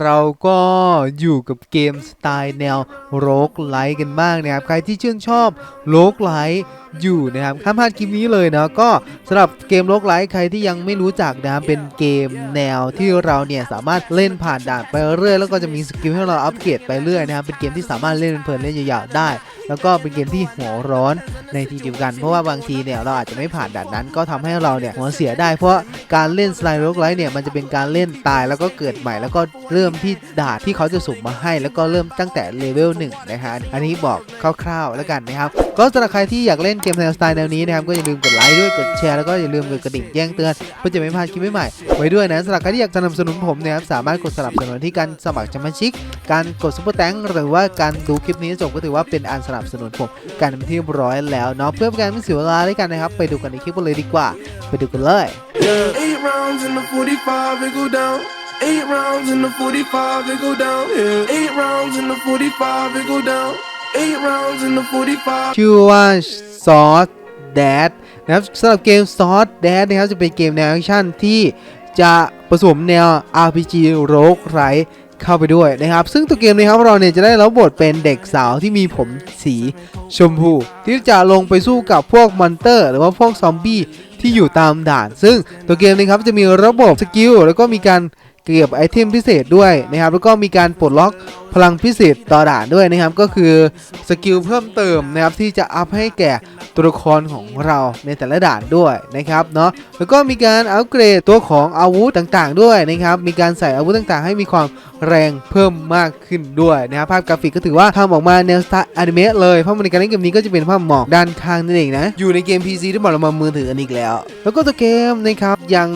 เราก็อยู่กับเกมสไตล์แนวโรกไลท์กันบ้างนะครับ ใครที่ชื่นชอบโรกไลท์ อยู่นะครับห้ามพลาดคลิปนี้เลยนะก็สำหรับเกมโรกไลท์ใครที่ยังไม่รู้จักนะเป็นเกมแนวที่เราเนี่ยสามารถเล่นผ่านด่านไปเรื่อยแล้วก็จะมีสกิลให้เราอัปเกรดไปเรื่อยนะครับเป็นเกมที่สามารถเล่นเพลินเล่นยาวๆได้ แล้วก็เป็นเกมที่หัวร้อนในทีเดียวกัน เพราะว่าบางทีเนี่ยเราอาจจะไม่ผ่านด่านนั้น ก็ทำให้เราเนี่ยหัวเสียได้ เพราะการเล่นสไลด์โรกไลท์เนี่ยมันจะเป็นการเล่นตายแล้วก็เกิดใหม่ แล้วก็เริ่มที่ด่านที่เขาจะสุ่มมาให้ แล้วก็เริ่มตั้งแต่เลเวลหนึ่งนะฮะอันนี้บอกคร่าวๆแล้วกันนะครับก็สำหรับใครที่อยากเล่นเกมแนวสไตล์แนวนี้นะครับก็อย่าลืมกดไลค์ด้วยกดแชร์แล้วก็อย่าลืมกดกระดิ่งแจ้งเตือนเพื่อจะไม่พลาดคลิปใหม่ๆไว้ด้วยนะสำหรับใครที่อยากสนับสนุนผมนะครับสามารถกดสนับสนุนที่การสมัครสมาชิก การกดซุปเปอร์แตงหรือว่าการดูคลิปนี้จบก็ถือว่าเป็นอันสนับสนุนผมกันเป็นที่เรียบร้อยแล้วเนาะเพื่อเป็นการไม่เสียเวลาด้วยกันนะครับไปดูกันในคลิปเลยดีกว่า ไปดูกันเลย Eight rounds in the 45, it go down. Yeah, eight rounds in the 45, it go down. ชื่อว่าซอสแดดนะครับสำหรับเกมซอสแดดนะครับจะเป็นเกมแนวแอคชั่นที่จะผสมแนว RPG โรกไรเข้าไปด้วยนะครับ ซึ่งตัวเกมนี้ครับเราเนี่ยจะได้รับบทเป็นเด็กสาวที่มีผมสีชมพู ที่จะลงไปสู้กับพวกมอนเตอร์ หรือว่าพวกซอมบี้ที่อยู่ตามด่าน ซึ่งตัวเกมนี้ครับจะมีระบบสกิลแล้วก็มีการ เก็บไอเทมพิเศษด้วยนะครับ แล้วก็มีการปลดล็อกพลังพิเศษต่อด่านด้วยนะครับ ก็คือสกิลเพิ่มเติมนะครับที่จะอัพให้แก่ตัวละครของเราในแต่ละด่านด้วยนะครับเนาะ แล้วก็มีการอัปเกรดตัวของอาวุธต่างๆ ด้วยนะครับ มีการใส่อาวุธต่างๆ ให้มีความแรงเพิ่มมากขึ้นด้วยนะครับ ภาพกราฟิกก็ถือว่าทำออกมาแนวสไตล์อนิเมะเลยเพราะมันในการเล่นเกมนี้ก็จะเป็นภาพหมอกด้านข้างนั่นเองนะ อยู่ในเกม PC ที่บอกเรามามือถืออันอีกแล้ว แล้วก็ตัวเกมนะครับยัง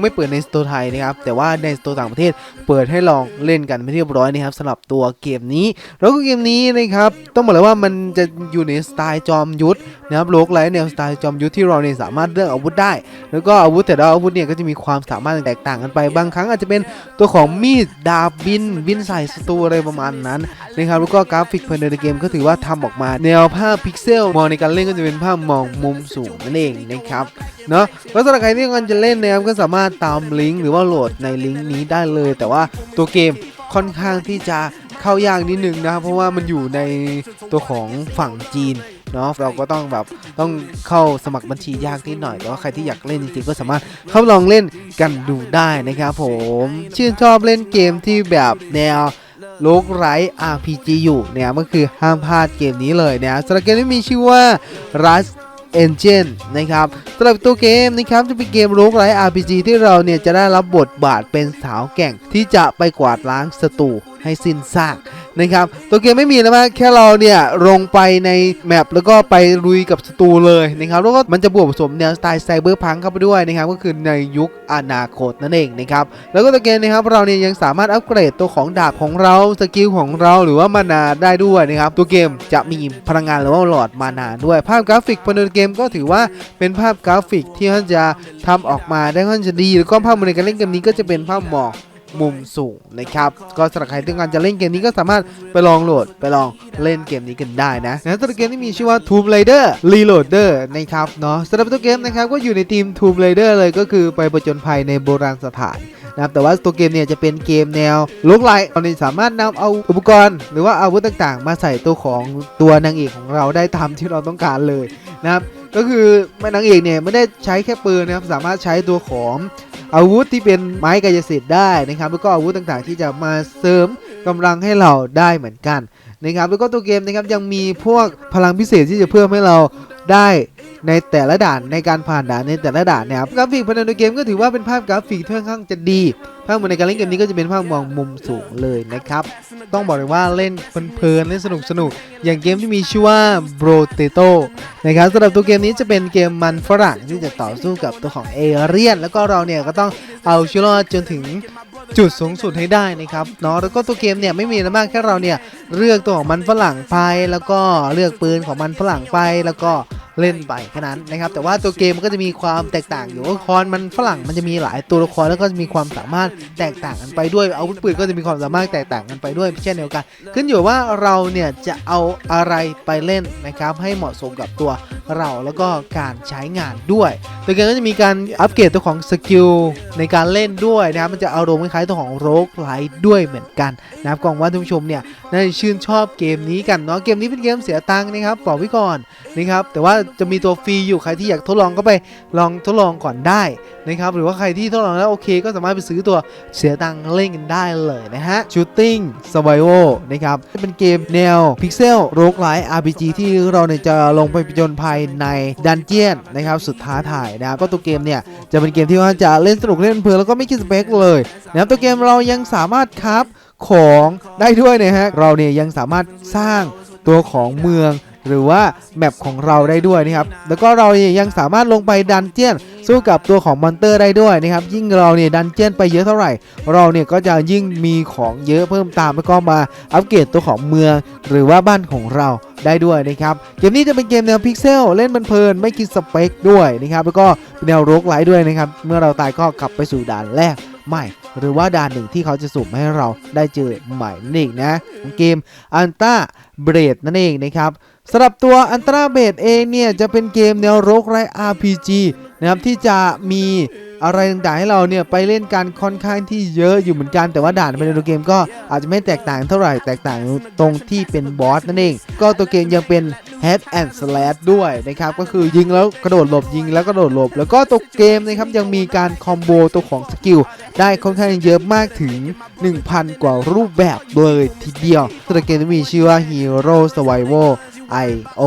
ไม่เปิดในสโตร์ไทยนะครับ แต่ว่าในสโตร์ต่างประเทศ เปิดให้ลองเล่นกันไม่เรียบร้อยนะครับสำหรับตัวเกมนี้ แล้วก็เกมนี้นะครับต้องบอกเลยว่ามันจะอยู่ในสไตล์จอมยุทธนะครับโลกไลท์แนวสไตล์จอมยุทธที่เราเนี่ยสามารถเลือกอาวุธได้ แล้วก็อาวุธแต่ละอาวุธเนี่ยก็จะมีความสามารถแตกต่างกันไป บางครั้งอาจจะเป็นตัวของมีดดาบบินบินใส่ศัตรูอะไรประมาณนั้นนะครับแล้วก็กราฟิกภายในเกมก็ถือว่าทำออกมา แนวภาพพิกเซลมองในการเล่นก็จะเป็นภาพมองมุมสูงนั่นเองนะครับเนาะแล้วสำหรับใครที่กำลังจะเล่นนะครับก็สามารถตามลิงก์หรือว่าโหลดในลิงก์นี้ได้เลย แต่ว่าตัวเกมค่อนข้างที่จะเข้ายากนิดนึงนะครับเพราะว่ามันอยู่ในตัวของฝั่งจีนเนาะเราก็ต้องแบบต้องเข้าสมัครบัญชียากนิดหน่อยแต่ว่าใครที่อยากเล่นจริงๆก็สามารถเข้าลองเล่นกันดูได้นะครับผมชื่นชอบเล่นเกมที่แบบแนวโลกไร้ RPG อยู่เนี่ยก็คือห้ามพลาดเกมนี้เลยนะสำหรับเกมที่มีชื่อว่า Rust Engine นะครับสำหรับตัวเกมนะครับจะเป็นเกมโลกไร้ RPG ที่เราเนี่ยจะได้รับบทบาทเป็นสาวแก่งที่จะไปกวาดล้างศัตรูให้สิ้นซาก นะครับตัวเกมไม่มีนะมากแค่เราเนี่ยลงไปในแมปแล้วก็ไปลุยกับศัตรูเลยนะครับแล้วก็มันจะบวกผสมแนวสไตล์ไซเบอร์พังเข้าไปด้วยนะครับก็คือในยุคอนาคตนั่นเองนะครับแล้วก็ตัวเกมนะครับเราเนี่ยยังสามารถอัปเกรดตัวของดาบของเราสกิลของเราหรือว่ามานาได้ด้วยนะครับตัวเกมจะมีพลังงานหรือว่าหลอดมานาด้วย ภาพกราฟิกภายในเกมก็ถือว่าเป็นภาพกราฟิกที่ท่านจะทำออกมาได้ค่อนข้างจะดี แล้วก็ภาพในการเล่นเกมนี้ก็จะเป็นภาพหมอก มุมสูงนะครับ ก็สำหรับใครที่ต้องการจะเล่นเกมนี้ก็สามารถไปลองโหลดไปลองเล่นเกมนี้กันได้นะนะตัวเกมที่มีชื่อว่า Tomb Raider Reloader นะครับเนาะสำหรับตัวเกมนะครับก็อยู่ในทีม Tomb Raider เลยก็คือไปประจนภัยในโบราณสถานนะครับแต่ว่าตัวเกมเนี่ยจะเป็นเกมแนวลุกไลท์เราเนี่ยสามารถนำเอาอุปกรณ์ หรือว่าอาวุธต่างๆ มาใส่ตัวของตัวนางเอกของเราได้ตามที่เราต้องการเลยนะครับก็คือแม่นางเอกเนี่ยไม่ได้ใช้แค่ปืนนะครับสามารถใช้ตัวของ อาวุธที่เป็นไม้กายสิทธิ์ได้นะครับแล้วก็อาวุธต่างๆ ที่จะมาเสริมกำลังให้เราได้เหมือนกันนะครับแล้วก็ตัวเกมนะครับยังมีพวกพลังพิเศษที่จะเพิ่มให้เรา ได้ในแต่ละด่านในการผ่านด่านในแต่ละด่านนะครับกราฟิกภายในเกมก็ถือว่าเป็นภาพกราฟิกที่ค่อนข้างจะดี ภาพมในการเล่นเกมนี้ก็จะเป็นภาพมองมุมสูงเลยนะครับ ต้องบอกเลยว่าเล่นเพลินเล่นสนุกสนุกอย่างเกมที่มีชื่อว่า b r o t e t o นะครับสำหรับตัวเกมนี้จะเป็นเกมมันฝรั่งที่จะต่อสู้กับตัวของเอเรียนแล้วก็เราเนี่ยก็ต้องเอาชีวิตรอดจนถึงจุดสูงสุดให้ได้นะครับเนาะแล้วก็ตัวเกมเนี่ยไม่มีอะไรมากแค่เราเนี่ยเลือกตัวของมันฝรั่งไปแล้วก็เลือกปืนของมันฝรั่งไปแล้วก็ เล่นไปแค่นั้นนะครับ แต่ว่าตัวเกมมันก็จะมีความแตกต่างอยู่ละครมันฝรั่งมันจะมีหลายตัวละครแล้วก็จะมีความสามารถแตกต่างกันไปด้วยอาวุธปืนก็จะมีความสามารถแตกต่างกันไปด้วยเช่นเดียวกัน ขึ้นอยู่ว่าเราเนี่ยจะเอาอะไรไปเล่นนะครับให้เหมาะสมกับตัวเราแล้วก็การใช้งานด้วยตัวเกมก็จะมีการอัปเกรดตัวของสกิลในการเล่นด้วยนะครับมันจะอารมณ์คล้ายๆตัวของโรกไลท์ด้วยเหมือนกันนะครับกองว่าท่านผู้ชมเนี่ยน่าจะชื่นชอบเกมนี้กันเนาะเกมนี้เป็นเกมเสียตังค์นะครับบอกไว้ก่อนนะครับแต่ว่าจะมีตัวฟรีอยู่ใครที่อยากทดลองก็ไปลองทดลองก่อนได้นะครับหรือว่าใครที่ทดลองแล้วโอเค ก็สามารถไปซื้อตัวเสียตังค์เล่นกันได้เลยนะฮะ Shooting Survival นะครับเป็นเกมแนวพิกเซลโรกไลท์ RPG ที่เราเนี่ยจะลงไปผจญภัยในดันเจียนนะครับสุดท้าทายนะครับก็ตัวเกมเนี่ยจะเป็นเกมที่ว่าจะเล่นสนุกเล่นเพลินแล้วก็ไม่คิดสเปคเลยนะครับตัวเกมเรายังสามารถครับของได้ด้วยนะฮะเราเนี่ยยังสามารถสร้างตัวของเมือง หรือว่าแมปของเราได้ด้วยนะครับแล้วก็เราเนี่ยยังสามารถลงไปดันเจียนสู้กับตัวของมอนเตอร์ได้ด้วยนะครับยิ่งเราเนี่ยดันเจียนไปเยอะเท่าไหร่ เราเนี่ยก็จะยิ่งมีของเยอะเพิ่มตามแล้วก็มาอัปเกรดตัวของเมือง หรือว่าบ้านของเราได้ด้วยนะครับเกมนี้จะเป็นเกมแนวพิกเซลเล่นมันเพลินไม่คิดสเปคด้วยนะครับแล้วก็แนวโรกไลท์ด้วยนะครับเมื่อเราตายก็กลับไปสู่ด่านแรกใหม่ หรือว่าด่านหนึ่งที่เขาจะสุ่มให้เราได้เจอใหม่นั่นเองนะเกมอันต้าเบรดนั่นเองนะครับ สำหรับตัวอันตราเบดเองเนี่ยจะเป็นเกมแนวโรกไร RPG นะครับที่จะมีอะไรต่างๆให้เราเนี่ยไปเล่นกันค่อนข้างที่เยอะอยู่เหมือนกันแต่ว่าด่านภายในตัวเกมก็อาจจะไม่แตกต่างเท่าไหร่แตกต่างตรงที่เป็นบอสนั่นเอง ก็ตัวเกมยังเป็น Head and Slash ด้วยนะครับก็คือยิงแล้วกระโดดหลบยิงแล้วกระโดดหลบ แล้วก็ตัวเกมนะครับยังมีการคอมโบตัวของสกิลได้ค่อนข้างเยอะมากถึง 1,000 กว่ารูปแบบเลยทีเดียวตัวเกมจะมีชื่อว่า Hero Survival IO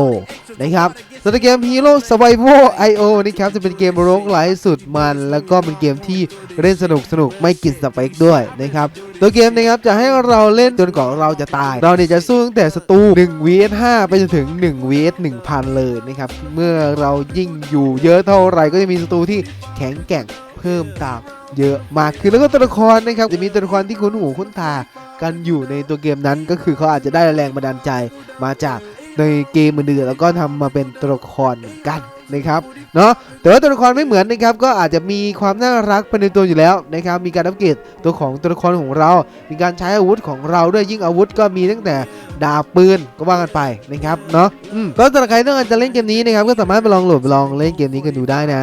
นะครับสำหรับเกม Hero Survival IO นะครับจะเป็นเกมโรกไลท์สุดมัน แล้วก็เป็นเกมที่เล่นสนุกสนุกไม่กินสเปคด้วยนะครับตัวเกมนะครับจะให้เราเล่นจนกว่าเราจะตาย เราเนี่ยจะสู้ตั้งแต่ศัตรู1 vs 5ไปจนถึง1 vs 1000 เลยนะครับเมื่อเรายิ่งอยู่เยอะเท่าไหร่ก็จะมีศัตรูที่แข็งแกร่งเพิ่มตามเยอะมากขึ้นแล้วก็ตัวละครนะครับจะมีตัวละครที่คุ้นหูคุ้นตากันอยู่ในตัวเกมนั้นก็คือเขาอาจจะได้แรงบันดาลใจมาจาก ในเกมอื่นๆแล้วก็ทำมาเป็นตัวละครเหมือนกันนะครับเนาะแต่ว่าตัวละครไม่เหมือนนะครับก็อาจจะมีความน่ารักภายในตัวอยู่แล้วนะครับมีการอัปเกรดตัวของตัวละครของเรา มีการใช้อาวุธของเราด้วยยิ่งอาวุธก็มีตั้งแต่ ดาบปืนก็ว่ากันไปนะครับเนาะอืมก็สำหรับใครต้องการจะเล่นเกมนี้นะครับก็สามารถไปลองโหลดลองเล่นเกมนี้กันดูได้นะ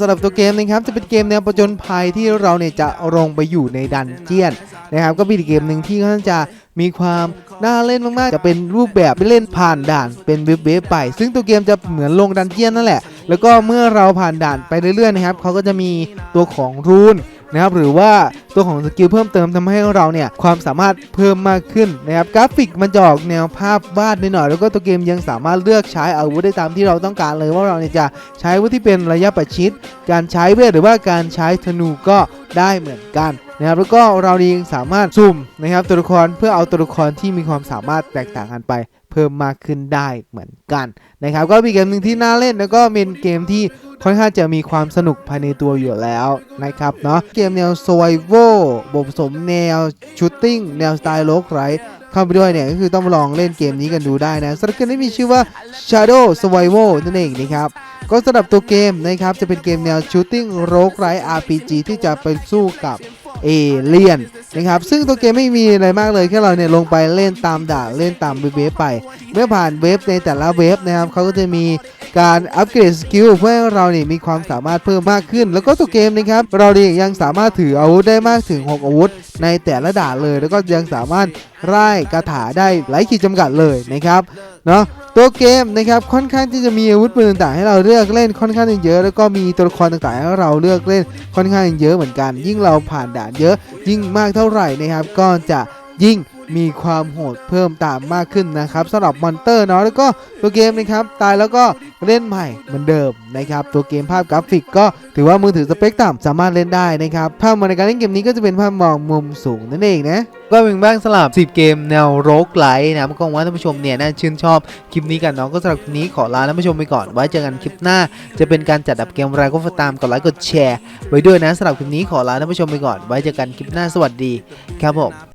สำหรับตัวเกมนะครับจะเป็นเกมแนวประจนภัยที่เราเนี่ยจะลงไปอยู่ในดันเจียนนะครับก็เป็นอีกเกมหนึ่งที่ค่อนข้างจะมีความน่าเล่นมากๆ จะเป็นรูปแบบไปเล่นผ่านด่านเป็นเว็บๆไป ซึ่งตัวเกมจะเหมือนลงดันเจียนนั่นแหละ แล้วก็เมื่อเราผ่านด่านไปเรื่อยๆนะครับเขาก็จะมีตัวของรูน นะครับหรือว่าตัวของสกิลเพิ่มเติมทำให้เราเนี่ยความสามารถเพิ่มมากขึ้นนะครับกราฟิกมันจะออกแนวภาพวาดนิดหน่อย แล้วก็ตัวเกมยังสามารถเลือกใช้อาวุธได้ตามที่เราต้องการเลยว่าเราเนี่ยจะใช้อาวุธที่เป็นระยะประชิด การใช้เวทหรือว่าการใช้ธนูก็ได้เหมือนกันนะครับแล้วก็เราเองสามารถสุ่มนะครับตัวละครเพื่อเอาตัวละครที่มีความสามารถแตกต่างกันไป เพิ่มมากขึ้นได้เหมือนกันนะครับก็เป็นเกมหนึ่งที่น่าเล่นแล้วก็เป็นเกมที่ ค่อนข้างจะมีความสนุกภายในตัวอยู่แล้วนะครับเนาะเกมแนว survival บวผสมแนว shooting แนวสไตล์โลกไรเข้าไปด้วยเนี่ยก็คือต้องลองเล่นเกมนี้กันดูได้นะสำหรับเกมนี้มีชื่อว่า Shadow Survival นั่นเองนะครับก็สำหรับตัวเกมนะครับจะเป็นเกมแนว shooting โลกไร RPG ที่จะไปสู้กับเอเลียน นะครับซึ่งตัวเกมไม่มีอะไรมากเลยแค่เราเนี่ยลงไปเล่นตามด่านเล่นตามเว็บๆไป เมื่อผ่านเว็บในแต่ละเว็บนะครับเขาก็จะมีการอัปเกรดสกิลเพื่อให้เราเนี่ยมีความสามารถเพิ่มมากขึ้น แล้วก็ตัวเกมนะครับเราเนี่ยยังสามารถถืออาวุธได้มากถึง 6 อาวุธ ในแต่ละด่านเลย แล้วก็ยังสามารถไล่คาถาได้หลายขีดจำกัดเลยนะครับ เนาะตัวเกมนะครับค่อนข้างที่จะมีอาวุธปืนต่างๆให้เราเลือกเล่นค่อนข้างเยอะ แล้วก็มีตัวละครต่างๆให้เราเลือกเล่นค่อนข้างเยอะเหมือนกัน ยิ่งเราผ่านด่านเยอะ ยิ่งมากเท่าไหร่นะครับก็จะยิ่ง มีความโหดเพิ่มตามมากขึ้นนะครับสำหรับมอนเตอร์เนาะแล้วก็ตัวเกมนะครับตายแล้วก็เล่นใหม่เหมือนเดิมนะครับตัวเกมภาพกราฟิกก็ถือว่ามือถือสเปคต่ำสามารถเล่นได้นะครับภาพมองในการเล่นเกมนี้ก็จะเป็นภาพมองมุมสูงนั่นเองนะก็เป็นบ้างสำหรับ 10 เกมแนวโรกไลท์นะก็หวังว่าท่านผู้ชมเนี่ยน่าชื่นชอบคลิปนี้กันเนาะก็สำหรับคลิปนี้ขอลาท่านผู้ชมไปก่อน ไว้เจอกันคลิปหน้า จะเป็นการจัดอับเกมอะไรก็ตามกดไลค์กดแชร์ไว้ด้วยนะสำหรับคลิปนี้ขอลาท่านผู้ชมไปก่อน ไว้เจอกันคลิปหน้าสวัสดีครับผม